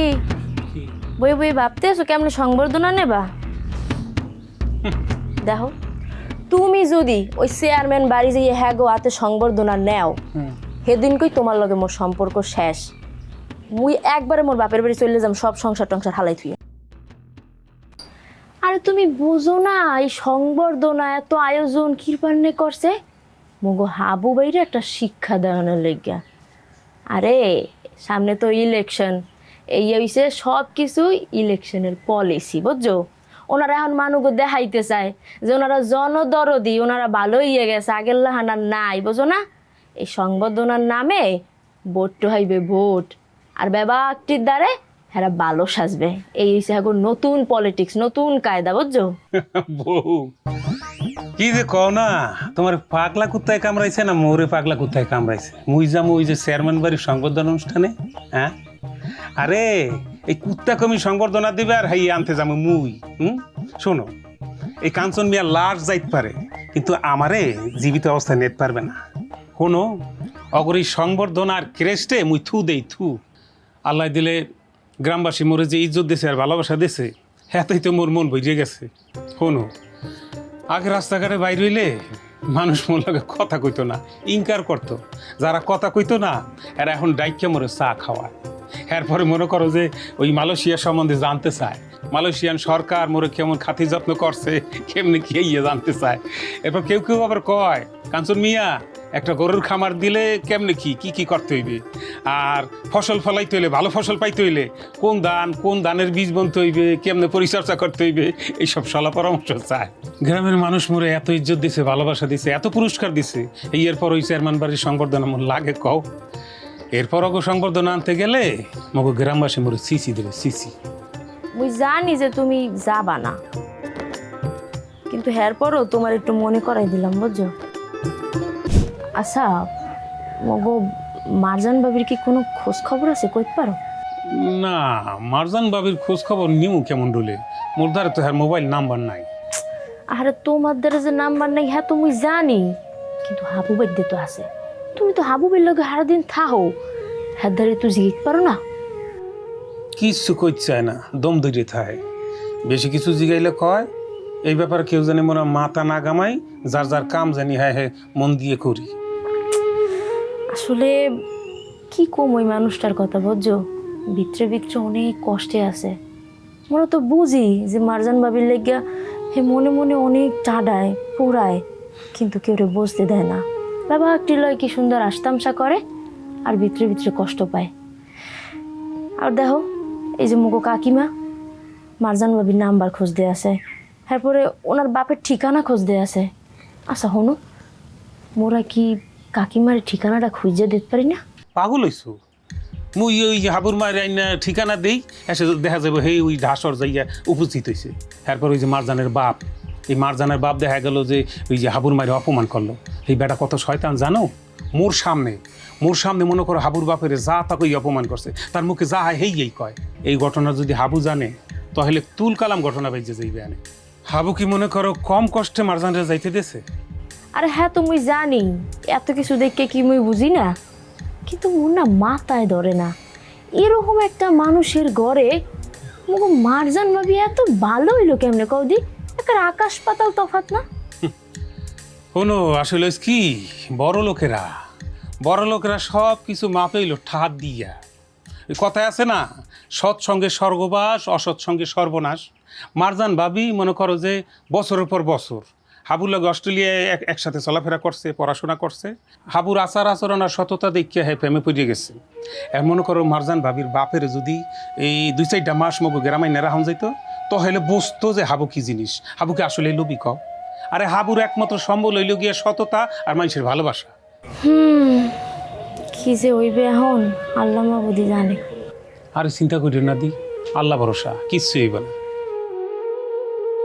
কি? বই বই ভাবতেছো কেমন সংবর্ধনা নেবা? দেখো তুমি যদি ওই চেয়ারম্যান বাড়ি যেয়ে হ্যাঁ গো হাতে সংবর্ধনা নেও সেদিনকেই তোমার লগে মোর সম্পর্ক শেষ। মুই একবারে মোর বাপের বাড়ি চলে যাম সব সংসার টংসার হালাই থুয়ে। আরে তুমি বুঝো না এই সংবর্ধনা এত আয়োজন কি পান্নে করছে। মগো হাবু বাইরে একটা শিক্ষা দেওয়ানোর লেগা আরে সামনে তো ইলেকশন এই হইছে সব কিছুই ইলেকশনের পলিসি বুঝছ? ওনারা এখন মানুষ দেখাইতে চায় যে ওনারা জনদরদি, ওনারা ভালো ইয়ে গেছে, আগের লাহানার নাই বুঝো না? এই সংবর্ধনার নামে ভোট হইবে ভোট। আর ব্যবাকটির দ্বারে হ্যাঁ ভালো সাজবে। এই হইছে এখন নতুন পলিটিক্স নতুন কায়দা, বুঝছ? কি যে কও না, তোমার পাগলা কুত্তায় কামড়াইছে না মোরে পাগলা কুত্তায় কামড়াইছে? মুই যাম ওই যে চেয়ারম্যান বাড়ির সংবর্ধনা অনুষ্ঠানে হ্যাঁ? আরে, এই কুত্তা কমি সংবর্ধনা দিবে আর হাই আনতে যাব মুই, হুম? শোনো, এই কাঞ্চন মিয়া লাশ যাইতে পারে, কিন্তু আমারে জীবিত অবস্থায় নিতে পারবে না। কোনো অগর সংবর্ধনার ক্রেস্টে মুই থু দেই থু। আল্লাহ দিলে গ্রামবাসী মোরে যে ইজ্জত দিছে আর ভালোবাসা দিছে হ্যাঁতেই তো মোর মন বইজে গেছে। শোনো, আগে রাস্তাঘাটে বাইর হইলে মানুষ মোল্লাকে কথা কইতো না, ইনকার করতো। যারা কথা কইতো না, এরা এখন ডাইকে মরে চা খাওয়ায়। এরপরে মনে করো যে ওই মালয়েশিয়া সম্বন্ধে জানতে চায়। মালয়েশিয়ান সরকার মোরে কেমন খাতি যত্ন করছে, কেমনি খেয়ে জানতে চায়। এরপর কেউ কেউ আবার কয়, কাঞ্চন মিয়া একটা গরুর খামার দিলে কেমনে কি? কি কি করতে হইবে? আর ফসল ফলাইতে হইলে, ভালো ফসল পাইতে হইলে কোন ধান, কোন ধানের বীজ বুনতে হইবে, কেমনে পরিচর্যা করতে হইবে, এইসব সলা পরামর্শ চায়। গ্রামের মানুষ মোরে এত ইজ্জত দিছে, ভালোবাসা দিছে, এত পুরস্কার দিছে। এই এরপর ওই চেয়ারম্যান বাড়ির সংবর্ধনা মোর লাগে কও। এরপর ওগো সংবর্ধনা আনতে গেলে মগো গ্রামবাসী মোরে সিসি দেবে সিসি মুই জানি যে তুমি যাবা না। কিন্তু হ্যার পরও তোমার একটু মনে করাই দিলাম, বুঝছ? আচ্ছা মগো মারজান বাবির কি কোনো খোঁজ খবর আছে কইতে পারো? না মারজান বাবির খোঁজ খবর নিউ কেমন ডলে মোর দ্বারা তো হ্যার মোবাইল নাম্বার নাই। আরে তোমার দ্বারা যে নাম্বার নাই হ্যাঁ তুমি জানি। কিন্তু হাবু বাদ্যে তো আছে। তুমি তো হাবু বের লগে সারাদিন থাহো। হ্যাঁ ধারে তুই জিজ্ঞেস পারো না। কিচ্ছু কই চায় না দম ধরে থাকে বেশি কিছু জিগাইলে কয় এই ব্যাপারে কেউ জানি মোরা মাথা না গামাই যার যার কাম জানি হ্যাঁ হ্যাঁ মন দিয়ে করি। আসলে কি কম ওই মানুষটার কথা বুঝছ ভিতরে ভিতরে অনেক কষ্টে আছে। মোরা তো বুঝি যে মারজান বাবির লেগিয়া হে মনে মনে অনেক টাডায়, পোড়ায়, কিন্তু কেউ বুঝতে দেয় না। বাবা, একটি লয় কি সুন্দর আস্তামসা করে আর ভিতরে ভিতরে কষ্ট পায়। আর দেখো, এই যে মুগো কাকিমা, মারজান বাবির নাম্বার খোঁজ দিয়ে আছে। তারপরে ওনার বাপের ঠিকানা খোঁজ দিয়ে আছে। আচ্ছা হনু, মোরা কি কাকিমার ঠিকানাটা খুঁজে দিতে পারি না? পাগল হইছু? মুই ওই হাবুর মায়ের আইনা ঠিকানা দেই, এসে দেখা যাবে হেই, ওই ঢাসর যাইয়া উপস্থিত হয়েছে তারপর ওই যে মারজানের বাপ, এই মারজানের বাপ দেখা গেল যে ওই যে হাবুর মায়ের অপমান করল। এই বেটা কত শয়তান, জানো? মোর সামনে মোর সামনে মনে করো হাবুর বাপের যা তাকে অপমান করছে, তার মুখে যা হয় হেই, এই কয়। এই ঘটনা যদি হাবু জানে, তাহলে তুল কালাম ঘটনা বেজে যাইবে আনে হাবু কি মনে করো কম কষ্টে মারজানরা যাইতে দেছে আরে হ্যাঁ তো মুই জানি। এত কিছু দেখে কি মুই বুঝি না? কিন্তু মোর না মাথায় ধরে না। এরকম একটা মানুষের ঘরে মুগো মারজান ভাবি এত ভালো হইল কেমনে? কৌদি একটা আকাশ পাতাল তফাত না? শোনো, আসলে কি? বড় লোকেরা বড় লোকেরা সব কিছু মাপেইল ঠাত দিয়া। কথায় আছে না সৎসঙ্গে স্বর্গবাস অসৎসঙ্গে সর্বনাশ। মারজান ভাবি, মনে করো যে বছরের পর বছর হাবুর লগে অস্ট্রেলিয়ায় এক একসাথে চলাফেরা করছে পড়াশোনা করছে। হাবুর আচার আচরণ আর সততা দেখিয়া হ্যাঁ প্রেমে পড়ে গেছে। এর মনে করো মারজান ভাবির বাপের যদি এই দুই চারটা মাস মগো গ্রামায় নেরা হন যাইতো তাহলে বুঝতো যে হাবু কি জিনিস। হাবুকে আসলে লোবি কও। আরে হাবুর একমাত্র সম্বল হইল গিয়া সততা আর মানুষের ভালোবাসা। হুম কি যে হইবে এখন? আল্লাহ মাবুদি জানে। আর চিন্তা করি না দি আল্লাহ ভরসা কিচ্ছু হইব না।